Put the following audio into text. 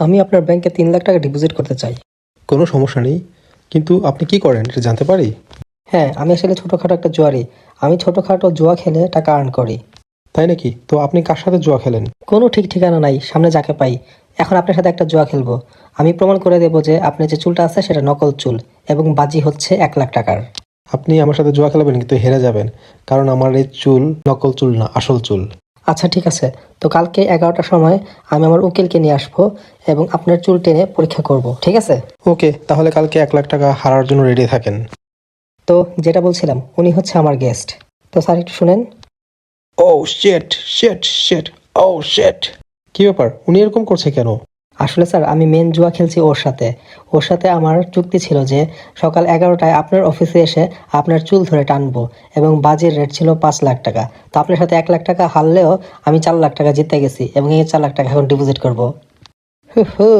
আমি আপনার ব্যাংকে তিন লাখ টাকা ডিপোজিট করতে চাই। কোনো সমস্যা নেই কিন্তু আপনি কি করেন এটা জানতে পারি? হ্যাঁ আমি আসলে ছোটোখাটো একটা জোয়ারি। আমি ছোটোখাটো জুয়া খেলে টাকা আর্ন করি। তাই নাকি? তো আপনি কার সাথে জুয়া খেলেন? কোনো ঠিক ঠিকানা নাই সামনে যাকে পাই। এখন আপনার সাথে একটা জুয়া খেলব। আমি প্রমাণ করে দেবো যে আপনার যে চুলটা আছে সেটা নকল চুল এবং বাজি হচ্ছে এক লাখ টাকার। আপনি আমার সাথে জুয়া খেলাবেন কিন্তু হেরে যাবেন কারণ আমার এই চুল নকল চুল না আসল চুল। আচ্ছা ঠিক আছে। তো কালকে এগারোটার সময় আমি আমার উকিলকে নিয়ে আসব এবং আপনার চুল টেনে পরীক্ষা করব ঠিক আছে? ওকে তাহলে কালকে এক লাখ টাকা হারার জন্য রেডি থাকেন। তো যেটা বলছিলাম উনি হচ্ছে আমার গেস্ট তো স্যার একটু শুনেন। ও শেট শেট শেট ও শেট কি ব্যাপার? উনি এরকম করছে কেন? আসলে স্যার, আমি মেন জুয়া খেলছি ওর সাথে। ওর সাথে আমার চুক্তি ছিল যে সকাল এগারোটায় আপনার অফিসে এসে আপনার চুল ধরে টানবো এবং বাজির রেট ছিল পাঁচ লাখ টাকা। তো আপনার সাথে এক লাখ টাকা হারলেও আমি চার লাখ টাকা জিতে গেছি এবং এই চার লাখ টাকা এখন ডিপোজিট করব। হু।